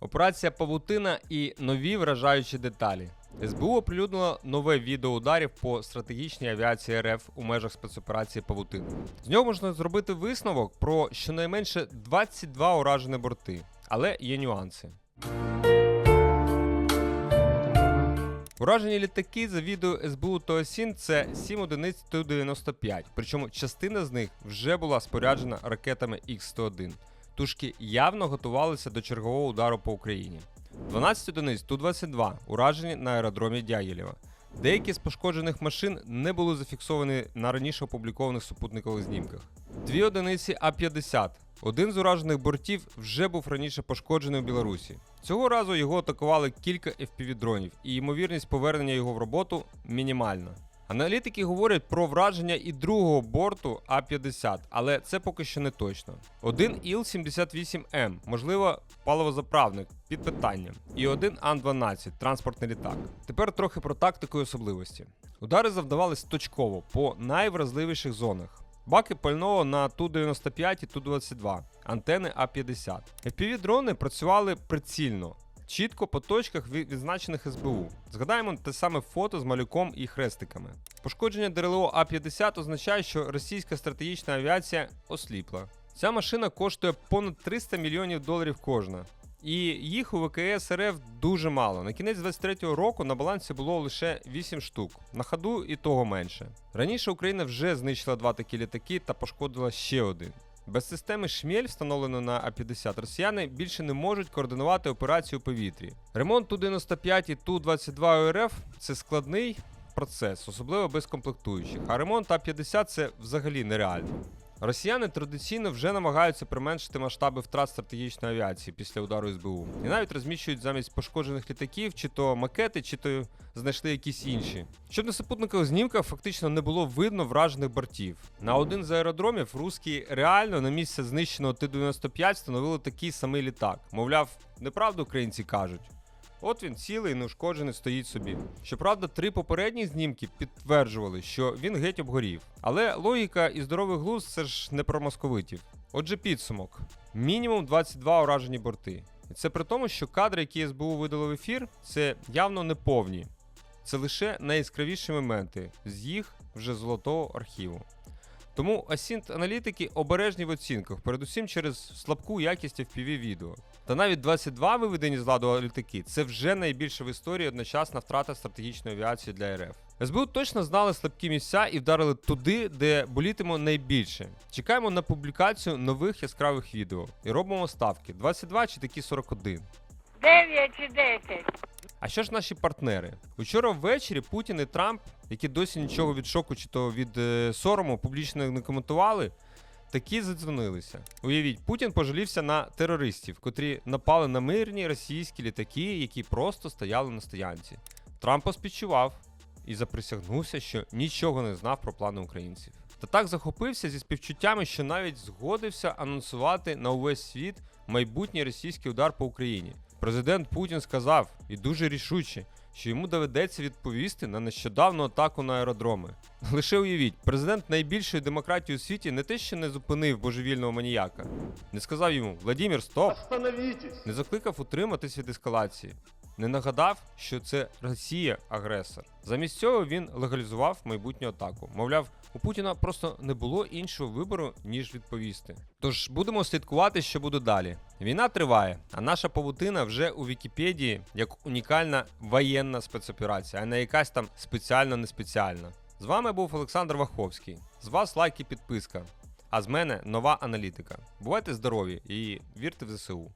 Операція Павутина і нові вражаючі деталі. СБУ оприлюднило нове відео ударів по стратегічній авіації РФ у межах спецоперації Павутина. З нього можна зробити висновок про щонайменше 22 уражені борти, але є нюанси. Уражені літаки за відео СБУ та це 7 одиниць Ту-95, причому частина з них вже була споряджена ракетами Х-101. Тушки явно готувалися до чергового удару по Україні. 12 одиниць Ту-22 уражені на аеродромі Дягілєва. Деякі з пошкоджених машин не були зафіксовані на раніше опублікованих супутникових знімках. Дві одиниці А-50. Один з уражених бортів вже був раніше пошкоджений у Білорусі. Цього разу його атакували кілька FPV-дронів, і ймовірність повернення його в роботу мінімальна. Аналітики говорять про враження і другого борту А-50, але це поки що не точно. Один Іл-78М, можливо, паливозаправник під питанням, і один Ан-12 транспортний літак. Тепер трохи про тактику і особливості. Удари завдавались точково по найвразливіших зонах. Баки пального на Ту-95 і Ту-22, антени А-50. FPV-дрони працювали прицільно, чітко по точках відзначених СБУ. Згадаємо те саме фото з малюком і хрестиками. Пошкодження ДРЛО А-50 означає, що російська стратегічна авіація осліпла. Ця машина коштує понад 300 мільйонів доларів кожна. І їх у ВКС РФ дуже мало. На кінець 23-го року на балансі було лише 8 штук. На ходу і того менше. Раніше Україна вже знищила два такі літаки та пошкодила ще один. Без системи Шмель, встановленої на А-50, росіяни більше не можуть координувати операцію у повітрі. Ремонт Ту-95 і Ту-22 РФ це складний процес, особливо без комплектуючих. А ремонт А-50 це взагалі нереально. Росіяни традиційно вже намагаються применшити масштаби втрат стратегічної авіації після удару СБУ. І навіть розміщують замість пошкоджених літаків чи то макети, чи то знайшли якісь інші. Щоб на супутникових знімках фактично не було видно вражених бортів. На один з аеродромів русські реально на місце знищеного Т-95 встановили такий самий літак. Мовляв, неправду українці кажуть. От він цілий неушкоджений стоїть собі. Щоправда, три попередні знімки підтверджували, що він геть обгорів. Але логіка і здоровий глузд це ж не про московитів. Отже, підсумок: мінімум 22 уражені борти. І це при тому, що кадри, які СБУ видали в ефір, це явно не повні. Це лише найяскравіші моменти з їх вже золотого архіву. Тому асінт аналітики обережні в оцінках, передусім через слабку якість FPV відео. Та навіть 22 виведені з ладу літаки це вже найбільша в історії одночасна втрата стратегічної авіації для РФ. СБУ точно знали слабкі місця і вдарили туди, де болітимо найбільше. Чекаємо на публікацію нових яскравих відео і робимо ставки: 22 чи такі 41. 9 чи 10. А що ж наші партнери? Учора ввечері Путін і Трамп, які досі нічого від шоку чи то від е, сорому публічно не коментували, такі задзвонилися. Уявіть, Путін пожалівся на терористів, котрі напали на мирні російські літаки, які просто стояли на стоянці. Трамп поспідчував і заприсягнувся, що нічого не знав про плани українців. Та так захопився зі співчуттями, що навіть згодився анонсувати на увесь світ майбутній російський удар по Україні. Президент Путін сказав і дуже рішуче, що йому доведеться відповісти на нещодавну атаку на аеродроми. Лише уявіть, президент найбільшої демократії у світі не те, що не зупинив божевільного маніяка, не сказав йому Владімір, стоп! Не закликав утриматись від ескалації, не нагадав, що це Росія агресор. Замість цього він легалізував майбутню атаку. Мовляв, у Путіна просто не було іншого вибору, ніж відповісти. Тож будемо слідкувати, що буде далі. Війна триває, а наша павутина вже у Вікіпедії як унікальна воєнна спецоперація, а не якась там спеціально не спеціальна. З вами був Олександр Ваховський. З вас лайк і підписка. А з мене нова аналітика. Бувайте здорові і вірте в ЗСУ.